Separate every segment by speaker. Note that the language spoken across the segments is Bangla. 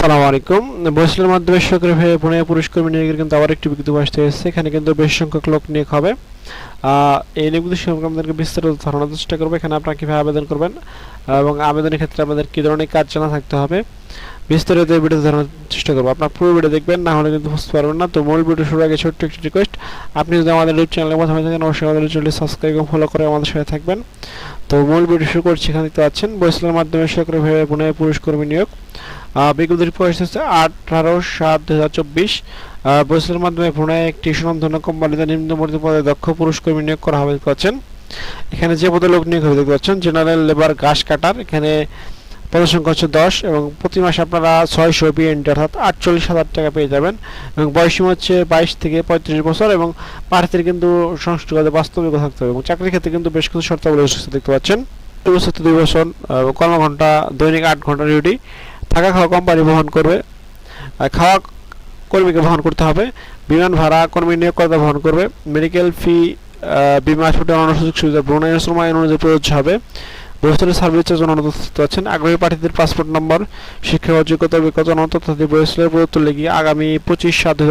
Speaker 1: আসসালামু আলাইকুম। বৈশালের মাধ্যমে সরকারি ভাবে পুনে পুরস্কার নিয়োগের কিন্তু আবার একটি বিজ্ঞপ্তি আসতে এসেছে। এখানে কিন্তু বেশ সংখ্যক লোক নিয়োগ হবে। এই নিয়োগটি সম্পর্কে আমাদেরকে বিস্তারিত ধারণার চেষ্টা করব। এখানে আপনারা কীভাবে আবেদন করবেন এবং আবেদনের ক্ষেত্রে আমাদের কী ধরনের কাজ জানা থাকতে হবে, বিস্তারিত ভিডিওতে জানার চেষ্টা করব। আপনার পুরো ভিডিও দেখবেন, না হলে কিন্তু বুঝতে পারবেন না। তো মূল ভিডিও শুরু আগে ছোট্ট একটি রিকোয়েস্ট আপনি যদি আমাদের ইউটিউব চ্যানেলে প্রথমে থাকেন, অবশ্যই আমাদের চ্যানেলটি সাবস্ক্রাইব এবং ফলো করে আমাদের সাথে থাকবেন। তো মূল ভিডিও শুরু করছি, এখানে দেখতে পাচ্ছেন বৈশালের মাধ্যমে সরকারি ভাবে পুনে পুরস্কর্মী নিয়োগ। বিজ্ঞপ্তির প্রকাশ হচ্ছে আঠারো সাত দু হাজার চব্বিশ বৈশালের মাধ্যমে পুনে একটি সুনামধন্য কোম্পানিতে নিম্নবর্তী পদে দক্ষ পুরুষ কর্মী নিয়োগ করা হবে, দেখতে এখানে যে পদে লোক নিয়োগ হবে, দেখতে পাচ্ছেন জেনারেল লেবার ঘাস কাটার এখানে পদের সংখ্যা হচ্ছে দশ এবং প্রতি মাসে আপনারা ছয়শো বিএনটি অর্থাৎ আটচল্লিশ হাজার টাকা পেয়ে যাবেন। এবং বয়সীমা হচ্ছে বাইশ থেকে পঁয়ত্রিশ বছর এবং প্রার্থীর কিন্তু সংশ্লিষ্ট বাস্তবিক থাকতে হবে এবং চাকরির ক্ষেত্রে কিন্তু বেশ কিছু শর্তাবলী দেখতে পাচ্ছেন। দুই বছর দুই বছর কর্মঘণ্টা, দৈনিক আট ঘণ্টা ডিউটি থাকা খাওয়া কোম্পানি বহন করবে। খাওয়া কর্মীকে বহন করতে হবে। বিমান ভাড়া, কর্মী নিয়োগকর্তা বহন করবে। মেডিকেল ফি বিমা হাসপাতাল অন্য সুযোগ সুবিধা ব্রুনাইয়ের সময় আইন অনুযায়ী প্রযোজ্য হবে। বৈশালী সার্ভিস চার্জ আছেন। আগ্রহী প্রার্থীদের পাসপোর্ট নম্বর, শিক্ষা ও যোগ্যতা অভিজ্ঞতা অনন্ত তথ্য প্রদত্ত লেগে আগামী পঁচিশ সাত দু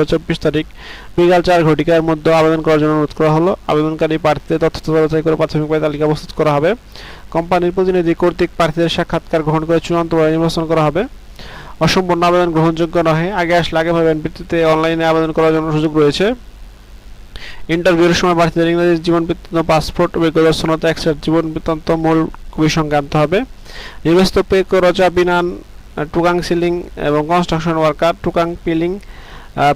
Speaker 1: তারিখ বিকাল চার ঘটিকার মধ্যে আবেদন করার জন্য অনুরোধ করা হলো। আবেদনকারী প্রার্থীদের তথ্য করে প্রাথমিকভাবে তালিকা প্রস্তুত করা হবে। কোম্পানির প্রতিনিধি কর্তৃক প্রার্থীদের সাক্ষাৎকার গ্রহণ করে চূড়ান্তভাবে নির্বাচন করা হবে। অসম্পূর্ণ আবেদন গ্রহণযোগ্য নহে, আগে আসলে আগে ভিত্তিতে অনলাইনে আবেদন করার জন্য সুযোগ রয়েছে। ইন্টারভিউর সময় প্রার্থীদের ইংরেজি জীবন বৃত্তান্ত, পাসপোর্ট, অভিজ্ঞতা, সনদ, এক্সের জীবন বৃত্তান্ত, মূল আনতে হবে। নির্বাচিত পেক রচা, বিনান, টুকাং সিলিং এবং কনস্ট্রাকশন ওয়ার্কার টুকাং পিলিং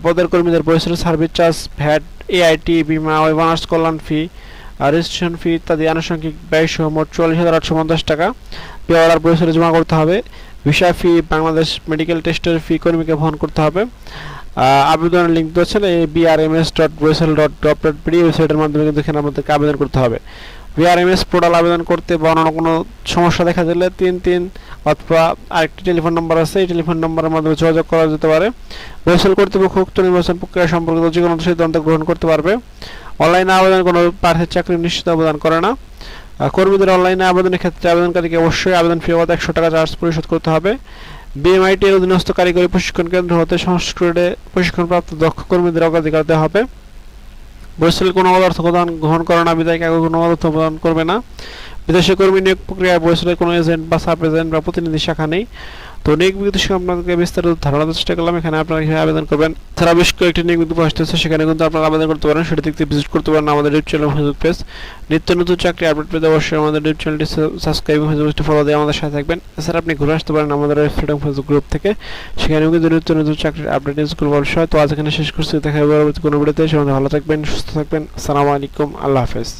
Speaker 1: পদের কর্মীদের পরিশ্রম সার্ভিস চার্জ ভ্যাট এআইটি বিমা ওয়েবানার্স কল্যাণ ফি রেজিস্ট্রেশন ফি ইত্যাদি আনুষঙ্গিক ব্যয় সহ মোট চুয়াল্লিশ হাজার আটশো পঞ্চাশ টাকা পেওয়ালার পরিসরে জমা করতে হবে। ভিসা ফি বাংলাদেশ মেডিকেল টেস্টের ফি কর্মীকে বহন করতে হবে। আবেদনের লিঙ্ক দিচ্ছেন এই BRMS dot Barishal dot dot dot ওয়েবসাইটের মাধ্যমে কিন্তু এখানে আমাদেরকে আবেদন করতে হবে। বিআরএমএস পোর্টাল আবেদন করতে বা অন্য কোনো সমস্যা দেখা দিলে তিন তিন অথবা আরেকটি টেলিফোন নম্বর আছে, এই টেলিফোন নম্বরের মাধ্যমে যোগাযোগ করা যেতে পারে। বরিশাল কর্তৃপক্ষ উক্ত নির্বাচন প্রক্রিয়া সম্পর্কিত যে কোনো সিদ্ধান্ত গ্রহণ করতে পারবে। অনলাইনে আবেদন কোনো প্রার্থীর চাকরি নিশ্চিত অবদান করে না। কর্মীদের অনলাইনে আবেদনের ক্ষেত্রে আবেদনকারীকে অবশ্যই আবেদন ফি বাবদ একশো টাকা চার্জ পরিশোধ করতে হবে। বিএমআইটি অধীনস্থ কারিগরি প্রশিক্ষণ কেন্দ্র হতে সংস্কৃতে প্রশিক্ষণপ্রাপ্ত দক্ষ কর্মীদের অগ্রাধিকার দেওয়া হবে। বরিশাল কোনো অর্থ প্রদান, গ্রহণ করে না, বিদায় কাউকে কোনো অর্থ প্রদান করবে না। বিদেশে কর্মী নিয়োগ প্রক্রিয়ায় বরিশালের কোনো এজেন্ট বা সাব এজেন্ট বা প্রতিনিধি শাখা নেই। তো নিয়োগ বিজ্ঞপ্তি আপনাদেরকে বিস্তারিত ধারণা চেষ্টা করলাম। এখানে আপনারা কীভাবে আবেদন করবেন, তারা বেশ কয়েকটি নিয়োগ বিজ্ঞপ্তি আসতেছে সেখানে কিন্তু আপনারা আবেদন করতে পারেন সেটা দেখতে ভিজিট করতে পারেন আমাদের ইউটিউব চ্যানেল ফেসবুক পেজ। নিত্য নতুন চাকরি আপডেট পেতে অবশ্যই আমাদের ইউটিউব চ্যানেলটি সাবস্ক্রাইব ফেসবুকটি ফলো দিয়ে আমাদের সাথে থাকবেন। এছাড়া আপনি ঘুরে আসতে পারেন আমাদের এবং ফেসবুক গ্রুপ থেকে। সেখানেও কিন্তু নিত্য নতুন চাকরির আপডেট নিউজগুলো অবশ্যই তো আজ এখানে শেষ করছি। দেখা হবে পরবর্তী কোনো ভিডিওতে সে ভালো থাকবেন, সুস্থ থাকবেন। আসসালামু আলাইকুম। আল্লাহ হাফেজ।